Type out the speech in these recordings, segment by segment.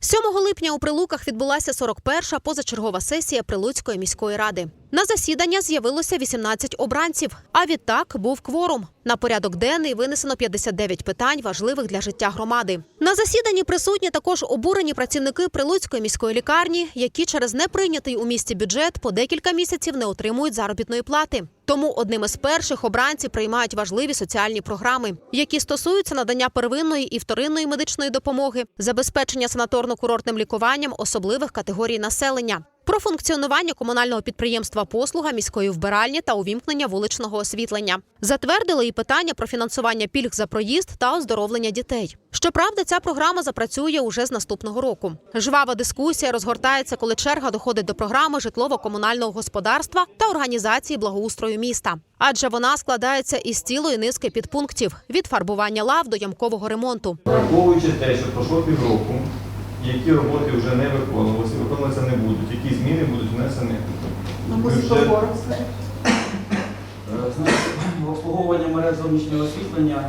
7 липня у Прилуках відбулася 41-ша позачергова сесія Прилуцької міської ради. На засідання з'явилося 18 обранців, а відтак був кворум. На порядок денний винесено 59 питань, важливих для життя громади. На засіданні присутні також обурені працівники Прилуцької міської лікарні, які через неприйнятий у місті бюджет по декілька місяців не отримують заробітної плати. Тому одним із перших обранці приймають важливі соціальні програми, які стосуються надання первинної і вторинної медичної допомоги, забезпечення санаторно-курортним лікуванням особливих категорій населення. Про функціонування комунального підприємства послуга міської вбиральні та увімкнення вуличного освітлення затвердили і питання про фінансування пільг за проїзд та оздоровлення дітей. Щоправда, ця програма запрацює уже з наступного року. Жвава дискусія розгортається, коли черга доходить до програми житлово-комунального господарства та організації благоустрою міста. Адже вона складається із цілої низки підпунктів від фарбування лав до ямкового ремонту. Враховуючи те, що пройшло півроку, які роботи вже не виконувалися, виконуватися не будуть, які зміни будуть внесені. Ну, в бюджет. Е, Обслуговування мереж зовнішнього освітлення,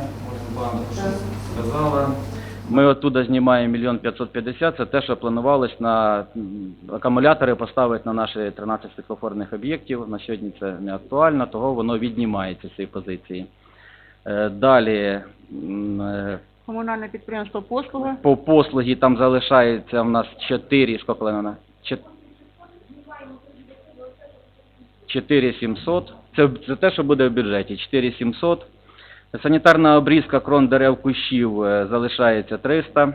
сказала. Ми оттуда знімаємо мільйон 550, це те, що планувалось на акумулятори поставити на наші 13 світлофорних об'єктів. На сьогодні це не актуально, того воно віднімається з цієї позиції. Е, Далі е, Комунальне підприємство послуги. по послугі там залишається в нас 4, скільки вона? 4700. Це, це те, що буде в бюджеті. 4700. Санітарна обрізка крон дерев кущів е, залишається 300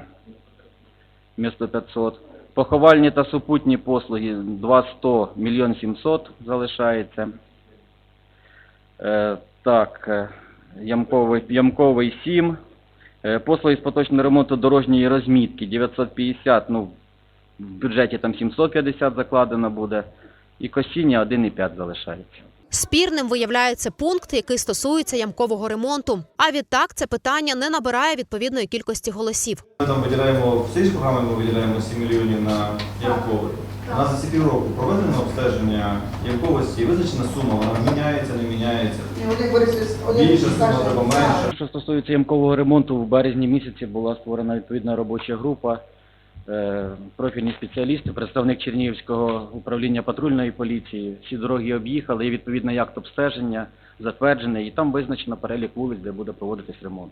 вмісто 500. Поховальні та супутні послуги 200 мільйон 700 залишається. Е, так, е, ямковий, ямковий 7. Е, Послуги з поточного ремонту дорожньої розмітки 950, ну, в бюджеті там 750 закладено буде. І косіння 1,5 залишається. Спірним виявляється пункт, який стосується ямкового ремонту. А відтак це питання не набирає відповідної кількості голосів. Ми там виділяємо, в цій ж програмі ми виділяємо 7 мільйонів на ямковий. У нас за ці півроку проведено обстеження ямковості, визначена сума, вона міняється, не міняється. І Олег Борисович, Олег Більше сума треба менше. Що стосується ямкового ремонту, в березні місяці була створена відповідна робоча група. Е, Профільні спеціалісти, представник Чернігівського управління патрульної поліції. Всі дороги об'їхали, і відповідний акт обстеження затверджений, і там визначено перелік вулиць, де буде проводитись ремонт.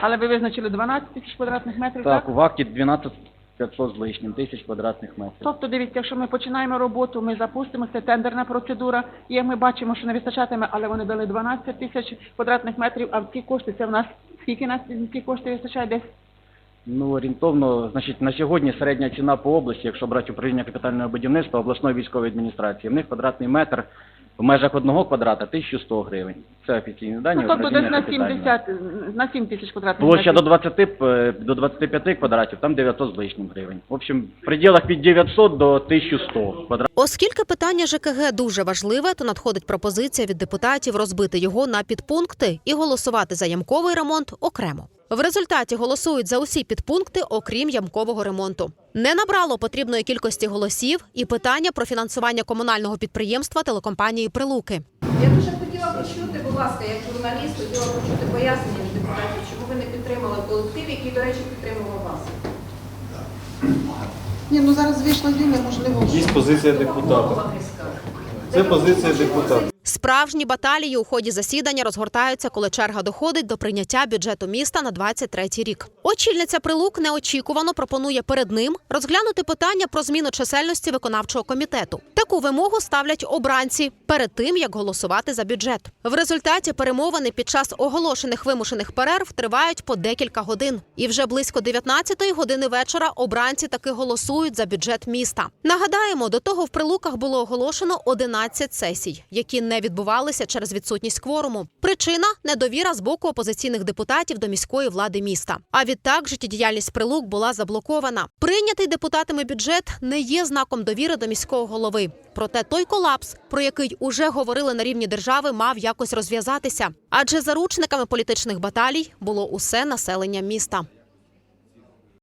Але ви визначили 12 тисяч квадратних метрів, Так, так? в акті 12 500 з лишнім тисяч квадратних метрів. Тобто, дивіться, якщо ми починаємо роботу, ми запустимо, це тендерна процедура, і як ми бачимо, що не вистачатиме, але вони дали 12 тисяч квадратних метрів, а ці кошти, це в нас, скільки нас, ці кошти вистачає десь? Ну, орієнтовно, значить, на сьогодні середня ціна по області, якщо брати управління капітального будівництва обласної військової адміністрації, в них квадратний метр в межах одного квадрата 1100 гривень. Це офіційні дані. Ну, тобто десь управління на капітального. 70, на 7 тисяч квадратних Площа до метрів. 20, е, до 25 квадратів, там 900 з лишнім гривень. В общем, в пределах від 900 до 1100 квадратів. Оскільки питання ЖКГ дуже важливе, то надходить пропозиція від депутатів розбити його на підпункти і голосувати за ямковий ремонт окремо. В результаті голосують за усі підпункти, окрім ямкового ремонту. Не набрало потрібної кількості голосів і питання про фінансування комунального підприємства телекомпанії Прилуки. Я дуже хотіла почути, будь ласка, як журналіст, хотіла почути пояснення від депутатів, чому ви не підтримали колектив, який, до речі, підтримував вас. Ні, ну зараз вийшла Юля, можливо. Є позиція депутата. Це позиція депутата. Справжні баталії у ході засідання розгортаються, коли черга доходить до прийняття бюджету міста на 23 рік. Очільниця Прилук неочікувано пропонує перед ним розглянути питання про зміну чисельності виконавчого комітету. Таку вимогу ставлять обранці перед тим, як голосувати за бюджет. В результаті перемовини під час оголошених вимушених перерв тривають по декілька годин. І вже близько 19-ї години вечора обранці таки голосують за бюджет міста. Нагадаємо, до того в Прилуках було оголошено 11 сесій, які не відбувалися через відсутність кворуму. Причина недовіра з боку опозиційних депутатів до міської влади міста. А відтак життєдіяльність Прилук була заблокована. Прийнятий депутатами бюджет не є знаком довіри до міського голови. Проте той колапс, про який уже говорили на рівні держави, мав якось розв'язатися. Адже заручниками політичних баталій було усе населення міста.